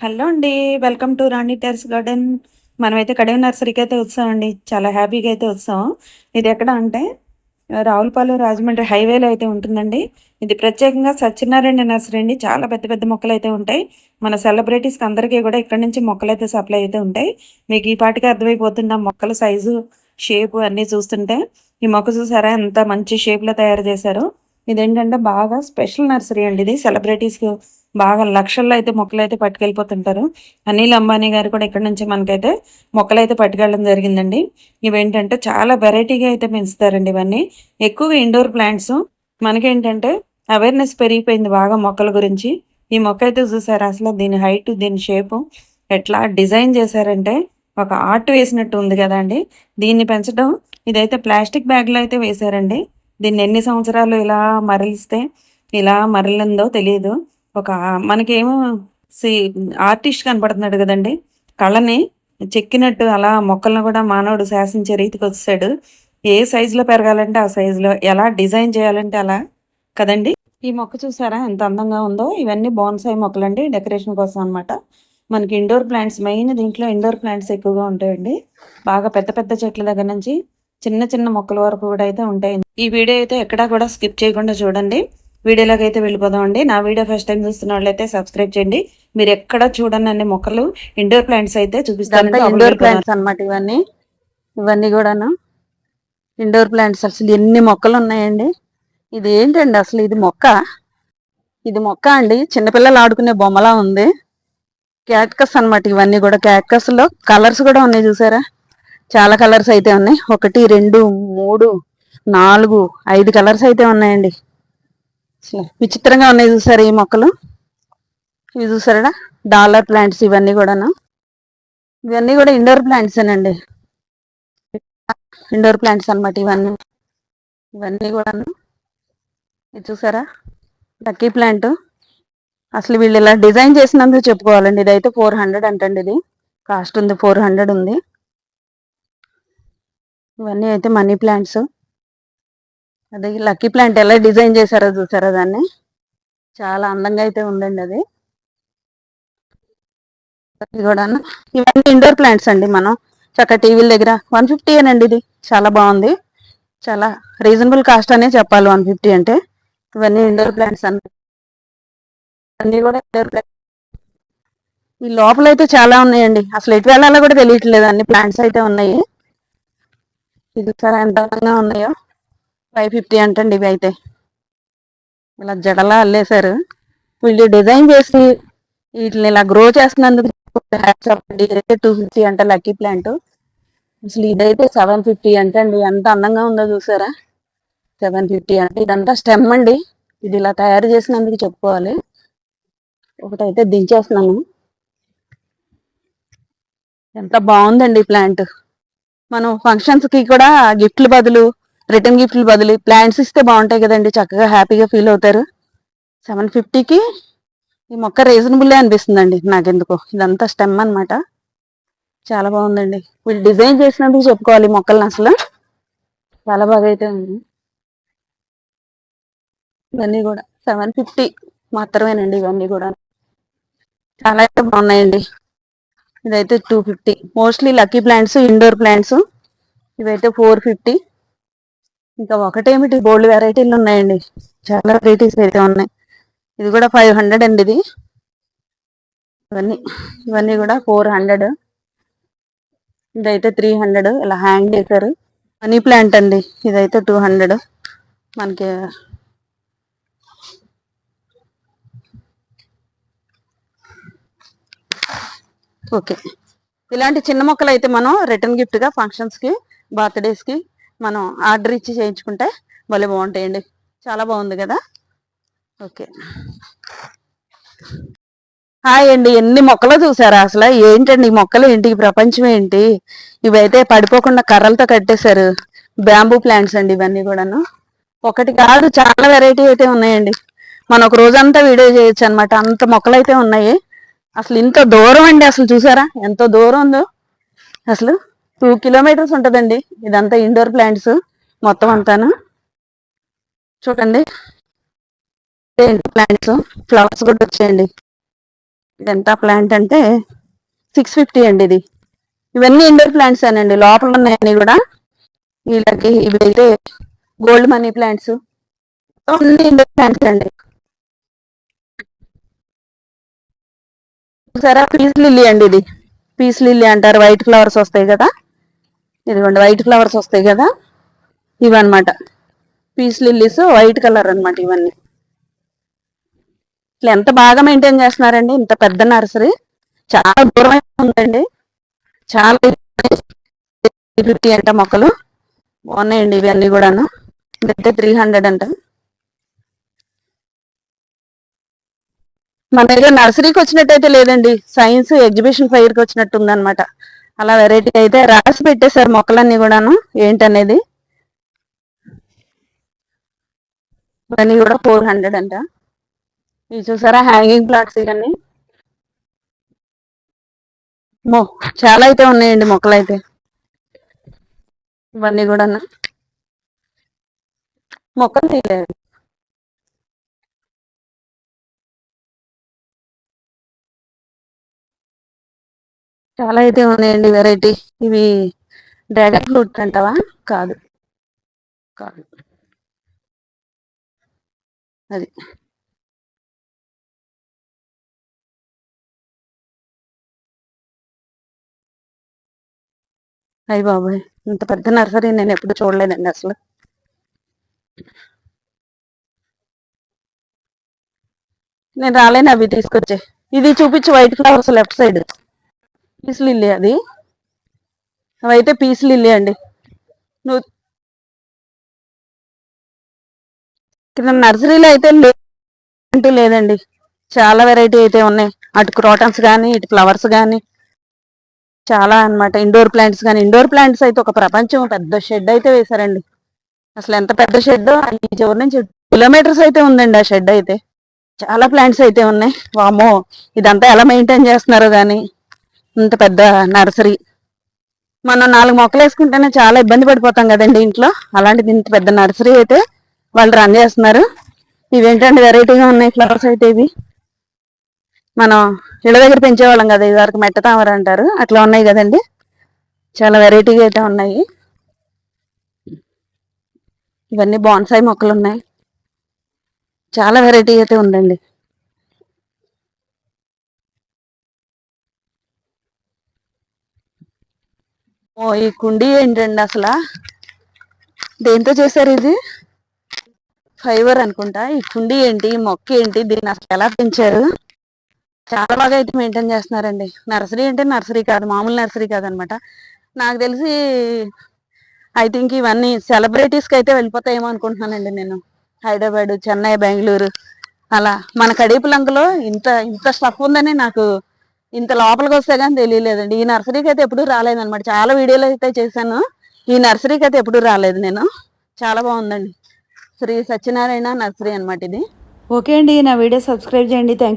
Hello అండి welcome to Rani టెర్స్ garden. మనమైతే కడియం నర్సరీకి అయితే వచ్చామండి చాలా హ్యాపీగా అయితే వచ్చాం. ఇది ఎక్కడ అంటే రావులపాలెం రాజమండ్రి హైవేలో అయితే ఉంటుందండి. ఇది ప్రత్యేకంగా సత్యనారాయణ నర్సరీ అండి చాలా పెద్ద పెద్ద మొక్కలు అయితే ఉంటాయి. మన సెలబ్రిటీస్కి అందరికీ కూడా ఇక్కడ నుంచి మొక్కలు అయితే సప్లై అయితే ఉంటాయి. మీకు ఈ పాటికి అర్థమైపోతుంది ఆ మొక్కల సైజు షేపు అన్నీ చూస్తుంటే. ఈ మొక్క చూసారా ఎంత మంచి షేప్లో తయారు చేశారు. ఇదేంటంటే బాగా స్పెషల్ నర్సరీ అండి ఇది. సెలబ్రిటీస్కి బాగా లక్షల్లో అయితే మొక్కలు అయితే పట్టుకెళ్ళిపోతుంటారు అనిల్ అంబానీ గారు కూడా ఇక్కడ నుంచి మనకైతే మొక్కలు అయితే పట్టుకెళ్ళడం జరిగిందండి. ఇవేంటంటే చాలా వెరైటీగా అయితే పెంచుతారండి ఇవన్నీ. ఎక్కువగా ఇండోర్ ప్లాంట్స్. మనకేంటంటే అవేర్నెస్ పెరిగిపోయింది బాగా మొక్కల గురించి. ఈ మొక్క అయితే చూసారు అసలు దీని హైట్ దీని షేపు ఎట్లా డిజైన్ చేశారంటే ఒక ఆర్ట్ వేసినట్టు ఉంది కదా అండి. దీన్ని పెంచడం ఇదైతే ప్లాస్టిక్ బ్యాగ్లో అయితే వేశారండి. దీన్ని ఎన్ని సంవత్సరాలు ఇలా మరలిస్తే ఇలా మరలిందో తెలియదు. ఒక మనకేమో సి ఆర్టిస్ట్ కనపడుతున్నాడు కదండి. కళ్ళని చెక్కినట్టు అలా మొక్కలను కూడా మానవుడు శాసించే రీతికి వచ్చాడు. ఏ సైజులో పెరగాలంటే ఆ సైజులో ఎలా డిజైన్ చేయాలంటే అలా కదండి. ఈ మొక్క చూసారా ఎంత అందంగా ఉందో. ఇవన్నీ బోన్సాయి మొక్కలండి డెకరేషన్ కోసం అనమాట మనకి ఇండోర్ ప్లాంట్స్ మెయిన్ దీంట్లో ఇండోర్ ప్లాంట్స్ ఎక్కువగా ఉంటాయండి. బాగా పెద్ద పెద్ద చెట్ల దగ్గర నుంచి చిన్న చిన్న మొక్కల వరకు కూడా అయితే ఉంటాయి. ఈ వీడియో అయితే ఎక్కడా కూడా స్కిప్ చేయకుండా చూడండి. వీడియోలోకి అయితే వెళ్ళిపోదామండి నా వీడియో ఫస్ట్ టైం చూస్తున్న వాళ్ళైతే సబ్స్క్రైబ్ చేయండి. మీరు ఎక్కడ చూడండి అన్ని మొక్కలు ఇండోర్ ప్లాంట్స్ అయితే చూపిస్తాను ఇండోర్ ప్లాంట్స్ అన్నమాట ఇవన్నీ. ఇవన్నీ కూడాను ఇండోర్ ప్లాంట్స్ అసలు ఎన్ని మొక్కలు ఉన్నాయండి? ఇది ఏంటండి అసలు ఇది మొక్క? ఇది మొక్క అండి. చిన్నపిల్లలు ఆడుకునే బొమ్మలా ఉంది. క్యాట్కస్ అన్నమాట ఇవన్నీ కూడా. క్యాట్కస్లో కలర్స్ కూడా ఉన్నాయి చూసారా? చాలా కలర్స్ అయితే ఉన్నాయి. ఒకటి రెండు మూడు నాలుగు ఐదు కలర్స్ అయితే ఉన్నాయండి. విచిత్రంగా ఉన్నాయి చూసారు ఈ మొక్కలు? ఇవి చూసారా? డాలర్ ప్లాంట్స్ ఇవన్నీ కూడాను? ఇవన్నీ కూడా ఇండోర్ ప్లాంట్స్ అండి ఇండోర్ ప్లాంట్స్ అనమాట ఇవన్నీ. ఇవన్నీ కూడాను. ఇది చూసారా? Lucky plant. అసలు వీళ్ళు ఇలా డిజైన్ చేసినందుకు చెప్పుకోవాలండి. ఇదైతే ఫోర్ హండ్రెడ్ అంటండి ఇది. కాస్ట్ ఉంది ఫోర్ హండ్రెడ్ ఉంది. ఇవన్నీ అయితే మనీ ప్లాంట్స్. అదే లక్కీ ప్లాంట్ ఎలా డిజైన్ చేశారో చూసారా దాన్ని? చాలా అందంగా అయితే ఉందండి అది. కూడా ఇవన్నీ ఇండోర్ ప్లాంట్స్ అండి మనం. చక్క టీవీల దగ్గర. వన్ ఫిఫ్టీ అండి ఇది. చాలా బాగుంది. చాలా రీజనబుల్ కాస్ట్ అనే చెప్పాలి వన్ ఫిఫ్టీ అంటే. ఇవన్నీ ఇండోర్ ప్లాంట్స్ అన్ని కూడా ఇండోర్ ప్లాంట్స్ ఈ లోపల అయితే చాలా ఉన్నాయండి. అసలు ఎటు వెళ్ళాలో కూడా తెలియట్లేదు. అన్ని ప్లాంట్స్ అయితే ఉన్నాయి. ఇది చాలా ఎంత అందంగా ఉన్నాయో. ఫైవ్ ఫిఫ్టీ అంటండి ఇవి అయితే. ఇలా జడలా అల్లేశారు. వీళ్ళు డిజైన్ చేసి వీటిని ఇలా గ్రో చేస్తున్నందుకు టూ ఫిఫ్టీ అంటే లక్కీ ప్లాంట్. అసలు ఇదైతే సెవెన్ ఫిఫ్టీ అంటే అండి ఎంత అందంగా ఉందో చూసారా? సెవెన్ ఫిఫ్టీ అంటే ఇదంతా స్టెమ్ అండి. ఇది ఇలా తయారు చేసినందుకు చెప్పుకోవాలి. ఒకటైతే దించేస్తున్నాను. ఎంత బాగుందండి ప్లాంట్. మనం ఫంక్షన్స్కి కూడా గిఫ్ట్లు బదులు రిటర్న్ గిఫ్ట్లు బదులు ప్లాంట్స్ ఇస్తే బాగుంటాయి కదండి చక్కగా హ్యాపీగా ఫీల్ అవుతారు. సెవెన్ ఫిఫ్టీకి ఈ మొక్క రీజనబుల్లే అనిపిస్తుందండి నాకెందుకో. ఇదంతా స్టెమ్ అనమాట చాలా బాగుందండి. వీళ్ళు డిజైన్ చేసినందుకు చెప్పుకోవాలి మొక్కలను అసలు. చాలా బాగా అయితే ఉంది. ఇవన్నీ కూడా సెవెన్ ఫిఫ్టీ మాత్రమేనండి ఇవన్నీ కూడా. చాలా అయితే బాగున్నాయండి. ఇదైతే two fifty. Mostly lucky plants indoor plants. ఇవైతే ఫోర్ ఫిఫ్టీ. ఇంకా ఒకటేమిటి? బోల్డ్ వెరైటీలు ఉన్నాయండి. చాలా వెరైటీస్ అయితే ఉన్నాయి. ఇది కూడా ఫైవ్ హండ్రెడ్ అండి ఇది. ఇవన్నీ ఇవన్నీ కూడా ఫోర్ హండ్రెడ్. ఇదైతే త్రీ హండ్రెడ్. ఇలా హ్యాంగ్ చేశారు. మనీ ప్లాంట్ అండి. ఇదైతే టూ హండ్రెడ్. మనకి ఓకే. ఇలాంటి చిన్న మొక్కలు అయితే మనం రిటర్న్ గిఫ్ట్గా ఫంక్షన్స్కి బర్త్డేస్కి మనం ఆర్డర్ ఇచ్చి చేయించుకుంటే భలే బాగుంటాయండి. చాలా బాగుంది కదా? ఓకే. హాయ్ అండి. ఎన్ని మొక్కలు చూసారా? అసలు ఏంటండి ఈ మొక్కలు ఏంటి? ప్రపంచం ఏంటి? ఇవైతే పడిపోకుండా కర్రలతో కట్టేశారు బ్యాంబూ ప్లాంట్స్ అండి ఇవన్నీ కూడాను. ఒకటి కాదు చాలా వెరైటీ అయితే ఉన్నాయండి. మనం ఒక రోజంతా వీడియో చేయొచ్చు అనమాట అంత మొక్కలు అయితే ఉన్నాయి. అసలు ఇంత దూరం అండి అసలు చూసారా? ఎంత దూరం ఉందో అసలు. టూ కిలోమీటర్స్ ఉంటుందండి. ఇదంతా ఇండోర్ ప్లాంట్స్ మొత్తం అంతాను. చూడండి. ప్లాంట్స్ ఫ్లవర్స్ కూడా వచ్చాయండి. ఇది ఎంత ప్లాంట్ అంటే సిక్స్ ఫిఫ్టీ అండి ఇది. ఇవన్నీ ఇండోర్ ప్లాంట్స్ అండి లోపల ఉన్నాయని కూడా వీళ్ళకి ఇవి అయితే గోల్డ్ మనీ ప్లాంట్స్ అన్ని ఇండోర్ ప్లాంట్స్ అండి. సరే పీస్ లిల్లీ అండి ఇది. పీస్ లిల్లీ అంటారు. వైట్ ఫ్లవర్స్ వస్తాయి కదా. ఇదిగోండి వైట్ ఫ్లవర్స్ వస్తాయి కదా? ఇవన్నమాట. పీస్ లిల్లీస్ వైట్ కలర్ అన్నమాట ఇవన్నీ. ఇట్లా ఎంత బాగా మెయింటైన్ చేస్తున్నారండి? ఇంత పెద్ద నర్సరీ చాలా దూరం ఉందండి. చాలా ఫిఫ్టీ అంట మొక్కలు. బాగున్నాయండి ఇవన్నీ కూడాను. ఇదైతే త్రీ హండ్రెడ్ అంట. మన దగ్గర నర్సరీకి వచ్చినట్టయితే లేదండి. సైన్స్ ఎగ్జిబిషన్ ఫైర్కి వచ్చినట్టు ఉందన్నమాట. అలా వెరైటీ అయితే రాసి పెట్టేశారు మొక్కలన్నీ కూడాను. ఏంటనేది? ఇవన్నీ కూడా ఫోర్ హండ్రెడ్ అంట. ఇవి చూసారా? హ్యాంగింగ్ ప్లాంట్స్ ఇవన్నీ. మో చాలా అయితే ఉన్నాయండి మొక్కలు అయితే ఇవన్నీ కూడా మొక్కలు తీయలేదు చాలా అయితే ఉన్నాయండి వెరైటీ. ఇవి డ్రాగన్ ఫ్రూట్ అంటావా? కాదు. కాదు. అది. అయ్య బాబాయ్! ఇంత పెద్ద నర్సరీ నేను ఎప్పుడు చూడలేదండి అసలు. నేను రాలేను అవి తీసుకొచ్చే. ఇది చూపించు white flowers left side. Peace lily అది. అవైతే పీస్ లిల్లీ అండి. నువ్వు ఇక్కడ నర్సరీలో అయితే లే- లేదండి. చాలా వెరైటీ అయితే ఉన్నాయి. అటు క్రోటన్స్ కానీ ఇటు ఫ్లవర్స్ కానీ చాలా అన్నమాట. ఇండోర్ ప్లాంట్స్ కానీ ఇండోర్ ప్లాంట్స్ అయితే ఒక ప్రపంచం. పెద్ద షెడ్ అయితే వేశారండి. అసలు ఎంత పెద్ద షెడ్ ఈ చివరి నుంచి కిలోమీటర్స్ అయితే ఉందండి ఆ షెడ్ అయితే. చాలా ప్లాంట్స్ అయితే ఉన్నాయి. వామో ఇదంతా ఎలా మెయింటైన్ చేస్తున్నారో కానీ ఇంత పెద్ద నర్సరీ. మనం నాలుగు మొక్కలు వేసుకుంటేనే చాలా ఇబ్బంది పడిపోతాం కదండి ఇంట్లో. అలాంటిది ఇంత పెద్ద నర్సరీ అయితే వాళ్ళు రన్ చేస్తున్నారు. ఇవేంటంటే వెరైటీగా ఉన్నాయి ఫ్లవర్స్ అయితే ఇవి? మనం ఇళ్ళ దగ్గర పెంచేవాళ్ళం కదా ఇది వరకు మెట్ట తామర అంటారు. అట్లా ఉన్నాయి కదండి. చాలా వెరైటీగా అయితే ఉన్నాయి. ఇవన్నీ బాన్సాయి మొక్కలు ఉన్నాయి. చాలా వెరైటీ అయితే ఉందండి. ఓ ఈ కుండీ ఏంటండి అసలు? దేంతో చేశారు ఇది? ఫైబర్ అనుకుంటా. ఈ కుండీ ఏంటి ఈ మొక్క ఏంటి దీన్ని అసలు ఎలా పెంచారు? చాలా బాగా అయితే మెయింటైన్ చేస్తున్నారండి. నర్సరీ అంటే నర్సరీ కాదు మామూలు నర్సరీ కాదనమాట. నాకు తెలిసి ఐ థింక్ ఇవన్నీ సెలబ్రిటీస్కి అయితే వెళ్ళిపోతాయేమో అనుకుంటున్నానండి నేను. హైదరాబాద్ చెన్నై బెంగళూరు అలా. మన కడీపులంకలో ఇంత ఇంత స్టఫ్ ఉందని నాకు ఇంత లోపలికి వస్తే కానీ తెలియలేదండి. ఈ నర్సరీకి అయితే ఎప్పుడూ రాలేదన్నమాట. చాలా వీడియోలు అయితే చేశాను. ఈ నర్సరీకి అయితే ఎప్పుడూ రాలేదు నేను. చాలా బాగుందండి. శ్రీ సత్యనారాయణ నర్సరీ అన్నమాట ఇది. ఓకే అండి. నా వీడియో సబ్స్క్రైబ్ చేయండి. థ్యాంక్